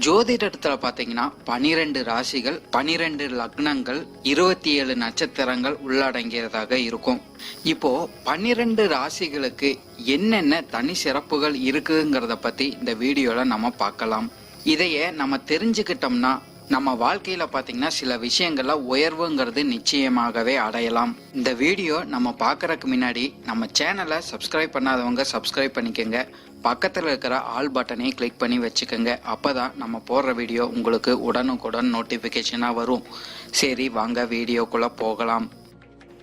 ஜோதிடத்துல பாத்தீங்கன்னா பனிரெண்டு ராசிகள் பனிரெண்டு லக்னங்கள் இருபத்தி ஏழு நட்சத்திரங்கள் உள்ளடங்கியதாக இருக்கும். இப்போ பன்னிரெண்டு ராசிகளுக்கு என்னென்ன தனி சிறப்புகள் இருக்குங்கிறத பத்தி இந்த வீடியோல நம்ம பார்க்கலாம். இதையே நம்ம தெரிஞ்சுக்கிட்டோம்னா நம்ம வாழ்க்கையில பாத்தீங்கன்னா சில விஷயங்கள்ல உயர்வுங்கிறது நிச்சயமாகவே அடையலாம். இந்த வீடியோ நம்ம பார்க்கறதுக்கு முன்னாடி நம்ம சேனலை சப்ஸ்கிரைப் பண்ணாதவங்க சப்ஸ்கிரைப் பண்ணிக்கோங்க. பக்கத்தில் இருக்கிற ஆல் பட்டனை கிளிக் பண்ணி வச்சுக்கோங்க. அப்பதான் நம்ம போடுற வீடியோ உங்களுக்கு உடனுக்குடன் நோட்டிஃபிகேஷனாக வரும். சரி வாங்க வீடியோக்குள்ளே போகலாம்.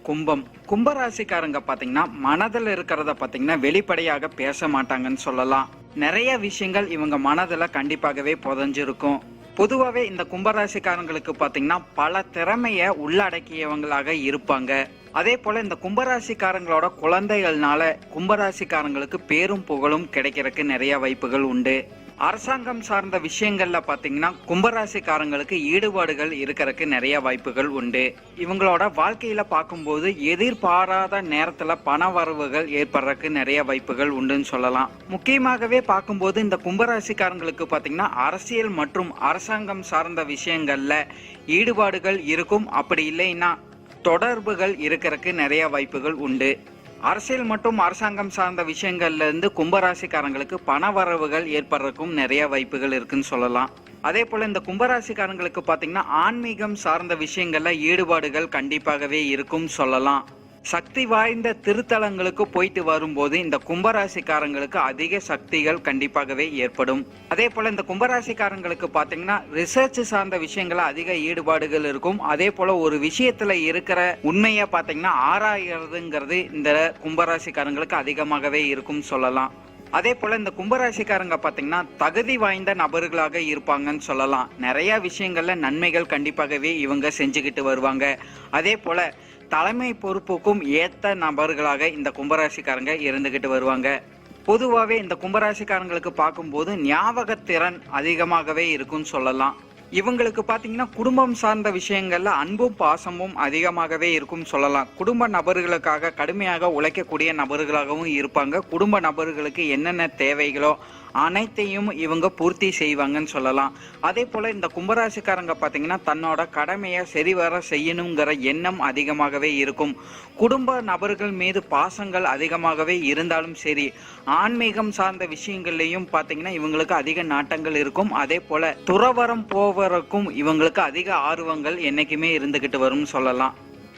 கும்பம். கும்பராசிக்காரங்க பார்த்தீங்கன்னா மனதில் இருக்கிறத பார்த்தீங்கன்னா வெளிப்படையாக பேச மாட்டாங்கன்னு சொல்லலாம். நிறைய விஷயங்கள் இவங்க மனதில் கண்டிப்பாகவே புதஞ்சிருக்கும். பொதுவாகவே இந்த கும்பராசிக்காரங்களுக்கு பார்த்தீங்கன்னா பல திறமையை உள்ளடக்கியவங்களாக இருப்பாங்க. அதே போல இந்த கும்பராசிக்காரங்களோட குழந்தைகள்னால கும்பராசிக்காரங்களுக்கு பேரும் புகழும் கிடைக்கிறதுக்கு நிறைய வாய்ப்புகள் உண்டு. அரசாங்கம் சார்ந்த விஷயங்கள்ல பாத்தீங்கன்னா கும்பராசிக்காரங்களுக்கு ஈடுபாடுகள் இருக்கிறதுக்கு நிறைய வாய்ப்புகள் உண்டு. இவங்களோட வாழ்க்கையில பார்க்கும்போது எதிர்பாராத நேரத்துல பண வரவுகள் ஏற்படுறதுக்கு நிறைய வாய்ப்புகள் உண்டுன்னு சொல்லலாம். முக்கியமாகவே பார்க்கும்போது இந்த கும்பராசிக்காரங்களுக்கு பாத்தீங்கன்னா அரசியல் மற்றும் அரசாங்கம் சார்ந்த விஷயங்கள்ல ஈடுபாடுகள் இருக்கும். அப்படி இல்லைன்னா தொடர்புகள் இருக்கிறதுக்கு நிறைய வாய்ப்புகள் உண்டு. அரசியல் மற்றும் அரசாங்கம் சார்ந்த விஷயங்கள்ல இருந்து கும்பராசிக்காரங்களுக்கு பண வரவுகள் ஏற்படுறதுக்கும் நிறைய வாய்ப்புகள் இருக்குன்னு சொல்லலாம். அதே போல இந்த கும்பராசிக்காரங்களுக்கு பார்த்தீங்கன்னா ஆன்மீகம் சார்ந்த விஷயங்கள்ல ஈடுபாடுகள் கண்டிப்பாகவே இருக்கும் சொல்லலாம். சக்தி வாய்ந்த திருத்தலங்களுக்கு போயிட்டு வரும்போது இந்த கும்பராசிக்காரங்களுக்கு அதிக சக்திகள் கண்டிப்பாகவே ஏற்படும். அதே போல இந்த கும்பராசிக்காரங்களுக்கு பாத்தீங்கன்னா ரிசர்ச் சார்ந்த விஷயங்கள அதிக ஈடுபாடுகள் இருக்கும். அதே போல ஒரு விஷயத்துல இருக்கிற உண்மையை பாத்தீங்கன்னா ஆராயறதுங்கிறது இந்த கும்பராசிக்காரங்களுக்கு அதிகமாகவே இருக்கும் சொல்லலாம். அதே போல இந்த கும்பராசிக்காரங்க பாத்தீங்கன்னா தகுதி வாய்ந்த நபர்களாக இருப்பாங்கன்னு சொல்லலாம். நிறைய விஷயங்கள்ல நன்மைகள் கண்டிப்பாகவே இவங்க செஞ்சுக்கிட்டு வருவாங்க. அதே போல தலைமை பொறுப்புக்கும் ஏத்த நபர்களாக இந்த கும்பராசிக்காரங்க இருந்துகிட்டு வருவாங்க. பொதுவாகவே இந்த கும்பராசிக்காரங்களுக்கு பார்க்கும்போது ஞாபகத்திறன் அதிகமாகவே இருக்கும்னு சொல்லலாம். இவங்களுக்கு பார்த்தீங்கன்னா குடும்பம் சார்ந்த விஷயங்கள்ல அன்பும் பாசமும் அதிகமாகவே இருக்கும் சொல்லலாம். குடும்ப நபர்களுக்காக கடுமையாக உழைக்கக்கூடிய நபர்களாகவும் இருப்பாங்க. குடும்ப நபர்களுக்கு என்னென்ன தேவைகளோ அனைத்தையும் இவங்க பூர்த்தி செய்வாங்கன்னு சொல்லலாம். அதே போல இந்த கும்பராசிக்காரங்க பார்த்தீங்கன்னா தன்னோட கடமையை சரிவர செய்யணுங்கிற எண்ணம் அதிகமாகவே இருக்கும். குடும்ப நபர்கள் மீது பாசங்கள் அதிகமாகவே இருந்தாலும் சரி ஆன்மீகம் சார்ந்த விஷயங்கள்லையும் பார்த்தீங்கன்னா இவங்களுக்கு அதிக நாட்டங்கள் இருக்கும். அதே போல துறவரம் போவதற்கும் இவங்களுக்கு அதிக ஆர்வங்கள் என்னைக்குமே இருந்துகிட்டு வரும்னு சொல்லலாம்.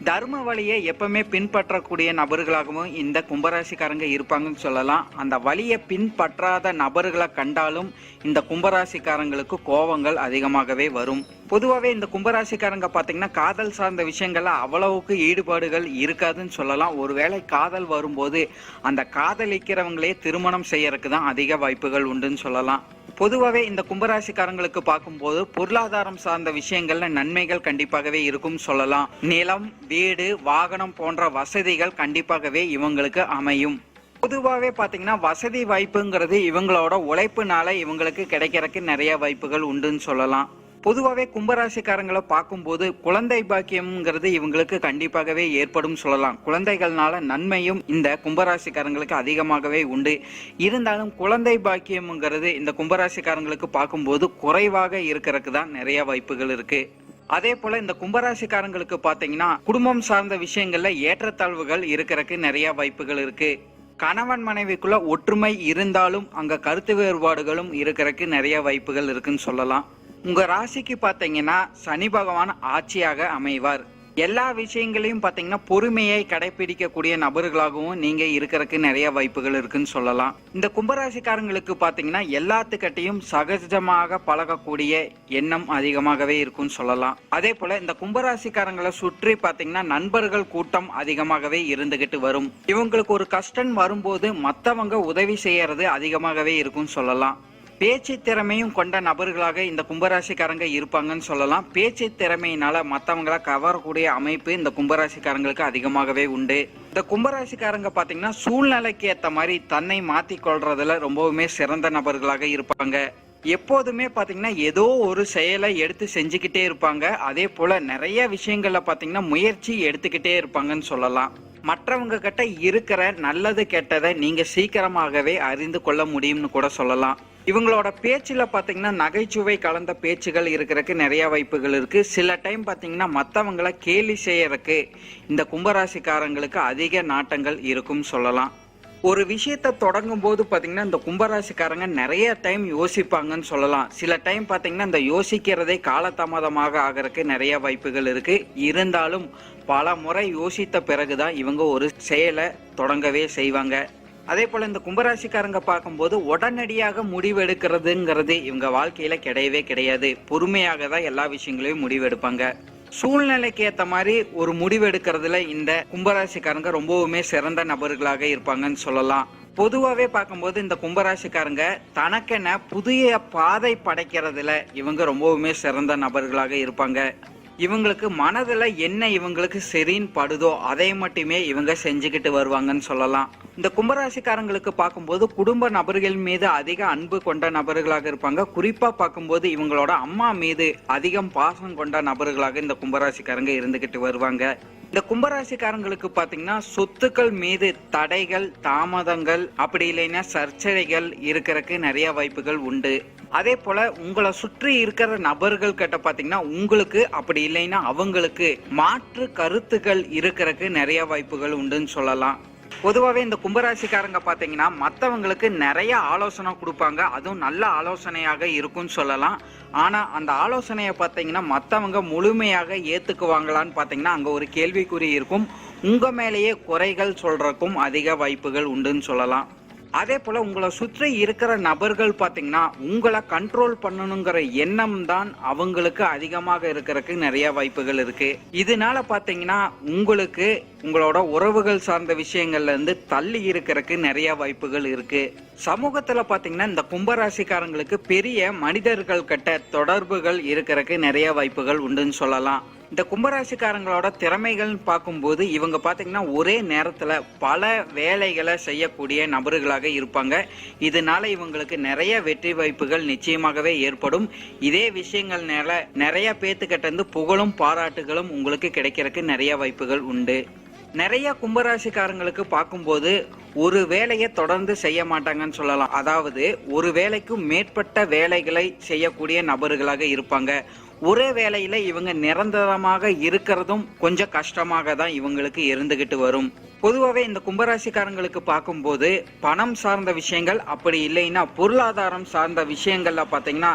தர்ம வழியை எப்பவுமே பின்பற்றக்கூடிய நபர்களாகவும் இந்த கும்பராசிக்காரங்க இருப்பாங்கன்னு சொல்லலாம். அந்த வழியை பின்பற்றாத நபர்களை கண்டாலும் இந்த கும்பராசிக்காரங்களுக்கு கோபங்கள் அதிகமாகவே வரும். பொதுவாகவே இந்த கும்பராசிக்காரங்க பார்த்தீங்கன்னா காதல் சார்ந்த விஷயங்கள்ல அவ்வளவுக்கு ஈடுபாடுகள் இருக்காதுன்னு சொல்லலாம். ஒருவேளை காதல் வரும்போது அந்த காதலிக்கிறவங்களே திருமணம் செய்யறதுக்கு தான் அதிக வாய்ப்புகள் உண்டுன்னு சொல்லலாம். பொதுவாகவே இந்த கும்பராசிக்காரங்களுக்கு பார்க்கும்போது பொருளாதாரம் சார்ந்த விஷயங்கள்ல நன்மைகள் கண்டிப்பாகவே இருக்கும் சொல்லலாம். நிலம் வீடு வாகனம் போன்ற வசதிகள் கண்டிப்பாகவே இவங்களுக்கு அமையும். பொதுவாகவே பார்த்தீங்கன்னா வசதி வாய்ப்புங்கிறது இவங்களோட உழைப்புனால இவங்களுக்கு கிடைக்கிறதுக்கு நிறைய வாய்ப்புகள் உண்டுன்னு சொல்லலாம். பொதுவாகவே கும்பராசிக்காரங்களை பார்க்கும்போது குழந்தை பாக்கியம்ங்கிறது இவங்களுக்கு கண்டிப்பாகவே ஏற்படும் சொல்லலாம். குழந்தைகள்னால நன்மையும் இந்த கும்பராசிக்காரங்களுக்கு அதிகமாகவே உண்டு. இருந்தாலும் குழந்தை பாக்கியம்ங்கிறது இந்த கும்பராசிக்காரங்களுக்கு பார்க்கும்போது குறைவாக இருக்கிறதுக்கு தான் நிறைய வாய்ப்புகள் இருக்கு. அதே போல இந்த கும்பராசிக்காரங்களுக்கு பாத்தீங்கன்னா குடும்பம் சார்ந்த விஷயங்கள்ல ஏற்றத்தாழ்வுகள் இருக்கிறதுக்கு நிறைய வாய்ப்புகள் இருக்கு. கணவன் மனைவிக்குள்ள ஒற்றுமை இருந்தாலும் அங்க கருத்து வேறுபாடுகளும் இருக்கிறதுக்கு நிறைய வாய்ப்புகள் இருக்குன்னு சொல்லலாம். உங்க ராசிக்கு பாத்தீங்கன்னா சனி பகவான் ஆட்சியாக அமைவார். எல்லா விஷயங்களையும் பாத்தீங்கன்னா பொறுமையை கடைபிடிக்கக்கூடிய நபர்களாகவும் நீங்க இருக்கிறதுக்கு நிறைய வாய்ப்புகள் இருக்குன்னு சொல்லலாம். இந்த கும்பராசிக்காரங்களுக்கு பாத்தீங்கன்னா எல்லாத்துக்கிட்டையும் சகஜமாக பழகக்கூடிய எண்ணம் அதிகமாகவே இருக்கும்னு சொல்லலாம். அதே போல இந்த கும்பராசிக்காரங்களை சுற்றி பாத்தீங்கன்னா நண்பர்கள் கூட்டம் அதிகமாகவே இருந்துகிட்டு வரும். இவங்களுக்கு ஒரு கஷ்டம் வரும்போது மத்தவங்க உதவி செய்யறது அதிகமாகவே இருக்கும்னு சொல்லலாம். பேச்சு திறமையும் கொண்ட நபர்களாக இந்த கும்பராசிக்காரங்க இருப்பாங்கன்னு சொல்லலாம். பேச்சு திறமையினால மற்றவங்கள கவரக்கூடிய அமைப்பு இந்த கும்பராசிக்காரங்களுக்கு அதிகமாகவே உண்டு. இந்த கும்பராசிக்காரங்க பாத்தீங்கன்னா சூழ்நிலைக்கு ஏத்த மாதிரி தன்னை மாத்தி கொள்றதுல ரொம்பவுமே சிறந்த நபர்களாக இருப்பாங்க. எப்போதுமே பாத்தீங்கன்னா ஏதோ ஒரு செயலை எடுத்து செஞ்சுக்கிட்டே இருப்பாங்க. அதே போல நிறைய விஷயங்கள்ல பாத்தீங்கன்னா முயற்சி எடுத்துக்கிட்டே இருப்பாங்கன்னு சொல்லலாம். மற்றவங்க கிட்ட இருக்கிற நல்லது கெட்டதை நீங்க சீக்கிரமாகவே அறிந்து கொள்ள முடியும்னு கூட சொல்லலாம். இவங்களோட பேச்சில் பார்த்தீங்கன்னா நகைச்சுவை கலந்த பேச்சுகள் இருக்கிறதுக்கு நிறைய வாய்ப்புகள் இருக்கு. சில டைம் பார்த்தீங்கன்னா மற்றவங்களை கேலி செய்யறதுக்கு இந்த கும்பராசிக்காரங்களுக்கு அதிக நாட்டங்கள் இருக்கும்னு சொல்லலாம். ஒரு விஷயத்தை தொடங்கும் போது பார்த்தீங்கன்னா இந்த கும்பராசிக்காரங்க நிறைய டைம் யோசிப்பாங்கன்னு சொல்லலாம். சில டைம் பார்த்தீங்கன்னா இந்த யோசிக்கிறதே காலதாமதமாக ஆகிறதுக்கு நிறைய வாய்ப்புகள் இருக்கு. இருந்தாலும் பல முறை யோசித்த பிறகுதான் இவங்க ஒரு செயலை தொடங்கவே செய்வாங்க. அதே போல இந்த கும்பராசிக்காரங்க பார்க்கும்போது உடனடியாக முடிவெடுக்கிறதுங்கிறது இவங்க வாழ்க்கையில கிடையவே கிடையாது. பொறுமையாக தான் எல்லா விஷயங்களையும் முடிவெடுப்பாங்க. சூழ்நிலைக்கு ஏற்ற மாதிரி ஒரு முடிவெடுக்கிறதுல இந்த கும்பராசிக்காரங்க ரொம்பவுமே சிறந்த நபர்களாக இருப்பாங்கன்னு சொல்லலாம். பொதுவாகவே பார்க்கும்போது இந்த கும்பராசிக்காரங்க தனக்கென புதிய பாதை படைக்கிறதுல இவங்க ரொம்பவுமே சிறந்த நபர்களாக இருப்பாங்க. இவங்களுக்கு மனதில் என்ன இவங்களுக்கு சரின்னு படுதோ அதை மட்டுமே இவங்க செஞ்சுக்கிட்டு வருவாங்கன்னு சொல்லலாம். இந்த கும்பராசிக்காரங்களுக்கு பார்க்கும்போது குடும்ப நபர்கள் மீது அதிக அன்பு கொண்ட நபர்களாக இருப்பாங்க. குறிப்பாக பார்க்கும்போது இவங்களோட அம்மா மீது அதிகம் பாசம் கொண்ட நபர்களாக இந்த கும்பராசிக்காரங்க இருந்துக்கிட்டு வருவாங்க. இந்த கும்பராசிக்காரங்களுக்கு பார்த்தீங்கன்னா சொத்துக்கள் மீது தடைகள் தாமதங்கள் அப்படி இல்லைன்னா சர்ச்சைகள் இருக்கிறதுக்கு நிறைய வாய்ப்புகள் உண்டு. அதே போல உங்களை சுற்றி இருக்கிற நபர்கள் கிட்ட பாத்தீங்கன்னா உங்களுக்கு அப்படி இல்லைன்னா அவங்களுக்கு மாற்று கருத்துக்கள் இருக்கிறதுக்கு நிறைய வாய்ப்புகள் உண்டுன்னு சொல்லலாம். பொதுவாகவே இந்த கும்பராசிக்காரங்க பார்த்தீங்கன்னா மற்றவங்களுக்கு நிறைய ஆலோசனை கொடுப்பாங்க. அதுவும் நல்ல ஆலோசனையாக இருக்கும்னு சொல்லலாம். ஆனால் அந்த ஆலோசனையை பார்த்தீங்கன்னா மற்றவங்க முழுமையாக ஏற்றுக்குவாங்களான்னு பார்த்தீங்கன்னா அங்கே ஒரு கேள்விக்குறி இருக்கும். உங்கள் மேலேயே குறைகள் சொல்கிறக்கும் அதிக வாய்ப்புகள் உண்டுன்னு சொல்லலாம். அதே போல உங்களை சுற்றி இருக்கிற நபர்கள் பார்த்தீங்கன்னா உங்களை கண்ட்ரோல் பண்ணணுங்கிற எண்ணம் தான் அவங்களுக்கு அதிகமாக இருக்கிறதுக்கு நிறைய வாய்ப்புகள் இருக்கு. இதனால பார்த்தீங்கன்னா உங்களுக்கு உங்களோட உறவுகள் சார்ந்த விஷயங்கள்ல இருந்து தள்ளி இருக்கிறதுக்கு நிறைய வாய்ப்புகள் இருக்கு. சமூகத்துல பாத்தீங்கன்னா இந்த கும்பராசிக்காரங்களுக்கு பெரிய மனிதர்கள் கிட்ட தொடர்புகள் இருக்கிறதுக்கு நிறைய வாய்ப்புகள் உண்டுன்னு சொல்லலாம். இந்த கும்பராசிக்காரங்களோட திறமைகள்னு பார்க்கும்போது இவங்க பார்த்தீங்கன்னா ஒரே நேரத்தில் பல வேலைகளை செய்யக்கூடிய நபர்களாக இருப்பாங்க. இதனால இவங்களுக்கு நிறைய வெற்றி வாய்ப்புகள் நிச்சயமாகவே ஏற்படும். இதே விஷயங்கள்னால நிறைய பேத்துக்கிட்டேருந்து புகழும் பாராட்டுகளும் உங்களுக்கு கிடைக்கிறதுக்கு நிறைய வாய்ப்புகள் உண்டு. நிறைய கும்பராசிக்காரங்களுக்கு பார்க்கும்போது ஒரு வேலையை தொடர்ந்து செய்ய மாட்டாங்கன்னு சொல்லலாம். அதாவது ஒரு வேலைக்கும் மேற்பட்ட வேலைகளை செய்யக்கூடிய நபர்களாக இருப்பாங்க. ஒரே வேலையில இவங்க நிரந்தரமாக இருக்கிறதும் கொஞ்சம் கஷ்டமாக தான் இவங்களுக்கு இருந்துகிட்டு வரும். பொதுவாகவே இந்த கும்பராசிக்காரங்களுக்கு பார்க்கும்போது பணம் சார்ந்த விஷயங்கள் அப்படி இல்லைன்னா பொருளாதாரம் சார்ந்த விஷயங்கள்ல பார்த்தீங்கன்னா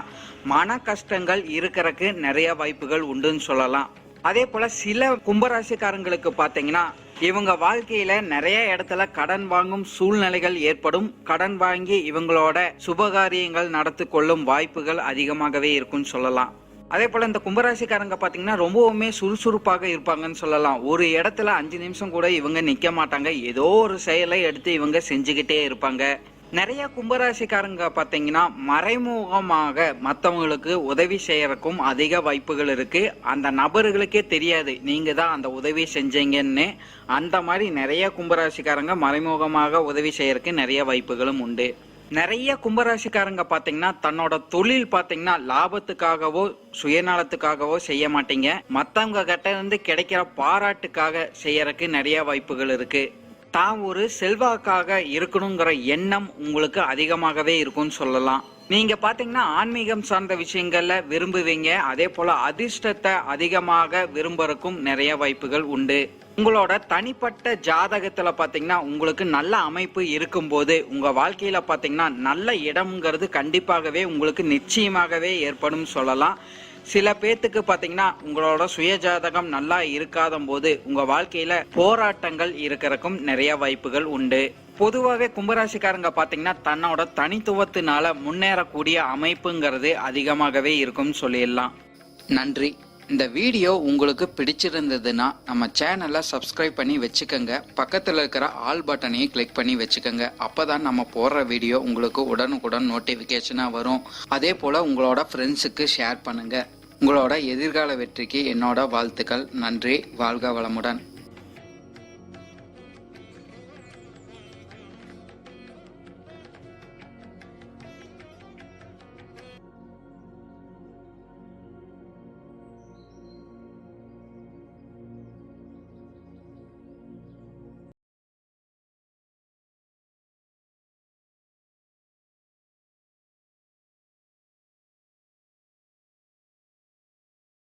மன கஷ்டங்கள் இருக்கிறக்கு நிறைய வாய்ப்புகள் உண்டுன்னு சொல்லலாம். அதே போல சில கும்பராசிக்காரங்களுக்கு பார்த்தீங்கன்னா இவங்க வாழ்க்கையில நிறைய இடத்துல கடன் வாங்கும் சூழ்நிலைகள் ஏற்படும். கடன் வாங்கி இவங்களோட சுபகாரியங்கள் நடத்தி கொள்ளும் வாய்ப்புகள் அதிகமாகவே இருக்கும்னு சொல்லலாம். அதே போல் இந்த கும்பராசிக்காரங்க பார்த்தீங்கன்னா ரொம்பவுமே சுறுசுறுப்பாக இருப்பாங்கன்னு சொல்லலாம். ஒரு இடத்துல அஞ்சு நிமிஷம் கூட இவங்க நிற்க மாட்டாங்க. ஏதோ ஒரு செயலை எடுத்து இவங்க செஞ்சுக்கிட்டே இருப்பாங்க. நிறைய கும்பராசிக்காரங்க பார்த்தீங்கன்னா மறைமுகமாக மற்றவங்களுக்கு உதவி செய்யறக்கும் அதிக வாய்ப்புகள் இருக்கு. அந்த நபர்களுக்கே தெரியாது. நீங்க தான் அந்த உதவி செஞ்சீங்கன்னு. அந்த மாதிரி நிறைய கும்பராசிக்காரங்க மறைமுகமாக உதவி செய்யறதுக்கு நிறைய வாய்ப்புகளும் உண்டு. நிறைய கும்பராசிக்காரங்க பார்த்தீங்கன்னா தன்னோட தொழில் பார்த்தீங்கன்னா லாபத்துக்காகவோ சுயநலத்துக்காகவோ செய்ய மாட்டீங்க. மற்றவங்க கிட்ட இருந்து கிடைக்கிற பாராட்டுக்காக செய்யறதுக்கு நிறைய வாய்ப்புகள் இருக்கு. தான் ஒரு செல்வாக்காக இருக்கணுங்கிற எண்ணம் உங்களுக்கு அதிகமாகவே இருக்கும்னு சொல்லலாம். நீங்க பாத்தீங்கன்னா ஆன்மீகம் சார்ந்த விஷயங்கள்ல விரும்புவீங்க. அதே போல அதிர்ஷ்டத்தை அதிகமாக விரும்புறதுக்கும் நிறைய வாய்ப்புகள் உண்டு. உங்களோட தனிப்பட்ட ஜாதகத்துல பாத்தீங்கன்னா உங்களுக்கு நல்ல அமைப்பு இருக்கும்போது உங்க வாழ்க்கையில பாத்தீங்கன்னா நல்ல இடம்ங்கிறது கண்டிப்பாகவே உங்களுக்கு நிச்சயமாகவே ஏற்படும் சொல்லலாம். சில பேத்துக்கு பாத்தீங்கன்னா உங்களோட சுய ஜாதகம் நல்லா இருக்காத போது உங்க வாழ்க்கையில போராட்டங்கள் இருக்கிறக்கும் நிறைய வாய்ப்புகள் உண்டு. பொதுவாகவே கும்பராசிக்காரங்க பார்த்தீங்கன்னா தன்னோட தனித்துவத்தினால முன்னேறக்கூடிய அமைப்புங்கிறது அதிகமாகவே இருக்கும்னு சொல்லிடலாம். நன்றி. இந்த வீடியோ உங்களுக்கு பிடிச்சிருந்ததுன்னா நம்ம சேனலை சப்ஸ்கிரைப் பண்ணி வச்சுக்கோங்க. பக்கத்தில் இருக்கிற ஆல் பட்டனையும் கிளிக் பண்ணி வச்சுக்கோங்க. அப்போ தான் நம்ம போடுற வீடியோ உங்களுக்கு உடனுக்குடன் நோட்டிஃபிகேஷனாக வரும். அதே போல் உங்களோட ஃப்ரெண்ட்ஸுக்கு ஷேர் பண்ணுங்கள் உங்களோட எதிர்கால வெற்றிக்கு என்னோட வாழ்த்துக்கள். நன்றி. வாழ்க வளமுடன்.